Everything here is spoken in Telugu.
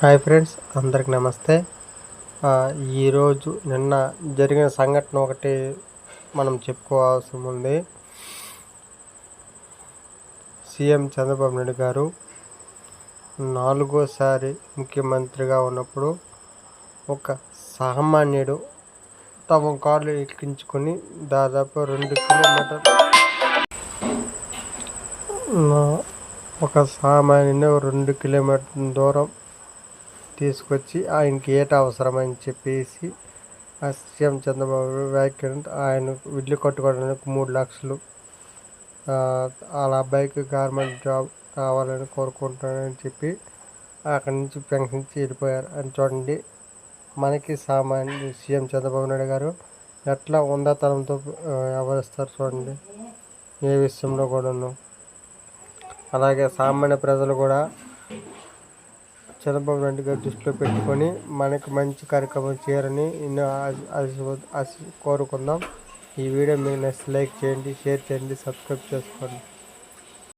హాయ్ ఫ్రెండ్స్ అందరికి నమస్తే. ఈరోజు నిన్న జరిగిన సంఘటన ఒకటి మనం చెప్పుకోవాల్సి ఉంది. సీఎం చంద్రబాబు నాయుడు గారు నాలుగోసారి ముఖ్యమంత్రిగా ఉన్నప్పుడు ఒక సామాన్యుడు తమ కార్లు ఎక్కించుకొని దాదాపు రెండు కిలోమీటర్ ఒక సామాన్యుని రెండు కిలోమీటర్ దూరం తీసుకొచ్చి ఆయనకి ఏట అవసరమని చెప్పేసి సీఎం చంద్రబాబు వ్యాఖ్యానం ఆయన ఇల్లు కట్టుకోవడానికి మూడు లక్షలు వాళ్ళ అబ్బాయికి గవర్నమెంట్ జాబ్ కావాలని కోరుకుంటానని చెప్పి అక్కడి నుంచి పెన్షన్కి వెళ్ళిపోయారు అని చూడండి మనకి సామాన్య సీఎం చంద్రబాబు నాయుడు గారు ఎట్లా ఉందాతనంతో వ్యవహరిస్తారు చూడండి. ఏ విషయంలో కూడాను. అలాగే సామాన్య ప్రజలు కూడా చంద్రబాబు నాయుడు గారు దృష్టిలో పెట్టుకొని మనకి మంచి కార్యక్రమం చేయాలని కోరుకుందాం. ఈ వీడియో మీకు నచ్చితే లైక్ చేయండి షేర్ చేయండి సబ్స్క్రైబ్ చేసుకోండి.